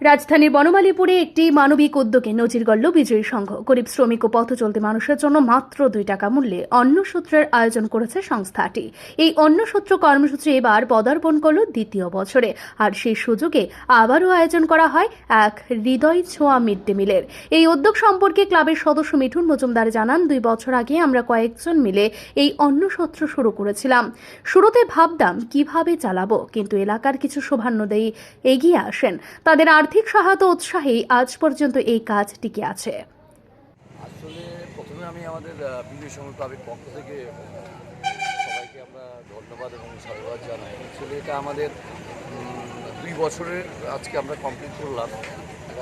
রাজধানীর বনমালীপুরে একটি মানবিক উদ্যোগে নজির গড়ল বিজয়ী সংঘ। গরিব শ্রমিক ও পথ চলতি মানুষের জন্য মাত্র দুই টাকা মূল্যে অন্নসূত্রের আয়োজন করেছে সংস্থাটি। এই অন্নসূত্র কর্মসূচি এবার পদার্পণ করল দ্বিতীয় বছরে। আর সেই সুযোগে আবারও আয়োজন করা হয় এক হৃদয় ছোঁয়া মিড ডে মিলের। এই উদ্যোগ সম্পর্কে ক্লাবের সদস্য মিঠুন মজুমদার জানান, দুই বছর আগে আমরা কয়েকজন মিলে এই অন্নসত্র শুরু করেছিলাম। শুরুতে ভাবতাম, কীভাবে চালাবো? কিন্তু এলাকার কিছু শোভান্নদেয়ী এগিয়ে আসেন। তাদের আর্থিক সহায়তা উৎসাহেই আজ পর্যন্ত এই কাজ টিকে আছে। আসলে প্রথমে আমি আমাদের বিজয় সংঘ পক্ষ থেকে সবাইকে আমরা ধন্যবাদ এবং সাধুবাদ জানাই। আসলে এটা আমাদের দুই বছরের আজকে আমরা কমপ্লিট করলাম।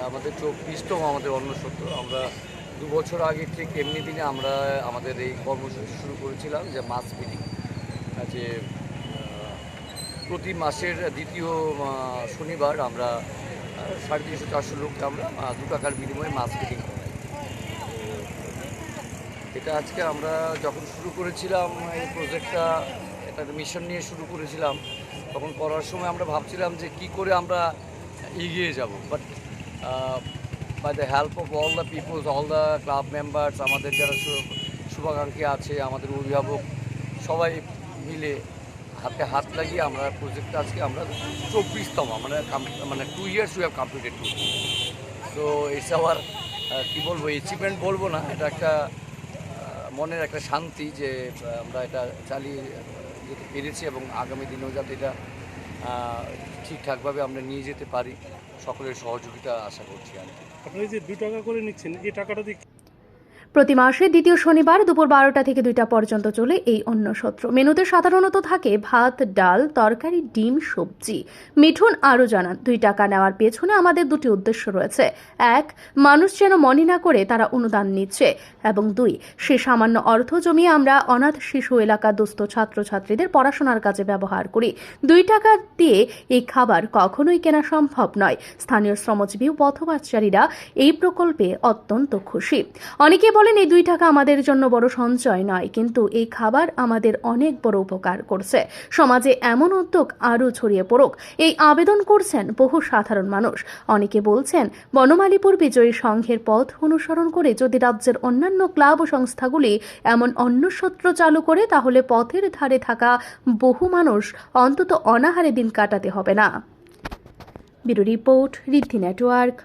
আমাদের চব্বিশতম আমাদের অন্নসত্র আমরা দু বছর আগে ঠিক এমনি দিনে আমরা আমাদের এই কর্মসূচি শুরু করেছিলাম যে মাস মিটিং যে প্রতি মাসের দ্বিতীয় শনিবার আমরা সাড়ে তিনশো চারশো লোককে আমরা দু টাকার বিনিময়ে মাছ করাই এটা আজকে আমরা যখন শুরু করেছিলাম, এই প্রজেক্টটা একটা মিশন নিয়ে শুরু করেছিলাম, তখন করার সময় আমরা ভাবছিলাম যে কি করে আমরা এগিয়ে যাব। But by the help of all the peoples all the club members আমাদের যারা শুভাকাঙ্ক্ষী আছে, আমাদের অভিভাবক, সবাই মিলে হাতে হাত লাগিয়ে আমরা প্রজেক্টটা আজকে আমরা চব্বিশতম কাম- মানে two years we have completed two তো ইটস আওয়ার কী বলব অ্যাচিভমেন্ট বলব না, এটা একটা মনের একটা শান্তি যে আমরা এটা চালিয়ে যেতে পেরেছি এবং আগামী দিনেও যাতে এটা ঠিকঠাকভাবে আমরা নিয়ে যেতে পারি, সকলের সহযোগিতা আশা করছি আর আপনি যে দু টাকা করে নিচ্ছেন, এই টাকাটা দিয়ে প্রতি মাসে দ্বিতীয় শনিবার দুপুর বারোটা থেকে দুইটা পর্যন্ত চলে এই অন্নসত্র মেনুতে সাধারণত থাকে ভাত, ডাল, তরকারি, ডিম, সবজি। মিঠুন আরও জানান, দুই টাকা নেওয়ার পেছনে আমাদের দুটি উদ্দেশ্য রয়েছে। এক, মানুষ যেন মনে না করে তারা অনুদান নিচ্ছে। এবং দুই, সে সামান্য অর্থ জমিয়ে আমরা অনাথ শিশু এলাকা দুস্থ ছাত্রছাত্রীদের পড়াশোনার কাজে ব্যবহার করি। দুই টাকা দিয়ে এই খাবার কখনোই কেনা সম্ভব নয়। স্থানীয় শ্রমজীবী ও পথবাচারীরা এই প্রকল্পে অত্যন্ত খুশি। অনেকে বলেন, এই দুই টাকা আমাদের জন্য বড় সঞ্চয় নয়, কিন্তু এই খাবার আমাদের অনেক বড় উপকার করছে। সমাজে এমন উদ্যোগ আরও ছড়িয়ে পড়ুক। এই আবেদন করছেন বহু সাধারণ মানুষ। অনেকে বলছেন, বনমালীপুর বিজয়ী সংঘের পথ অনুসরণ করে যদি রাজ্যের অন্যান্য ক্লাব ও সংস্থাগুলি এমন অন্য অন্নসত্র চালু করে, তাহলে পথের ধারে থাকা বহু মানুষ অন্তত অনাহারে দিন কাটাতে হবে না। Bureau report, Riddhi network.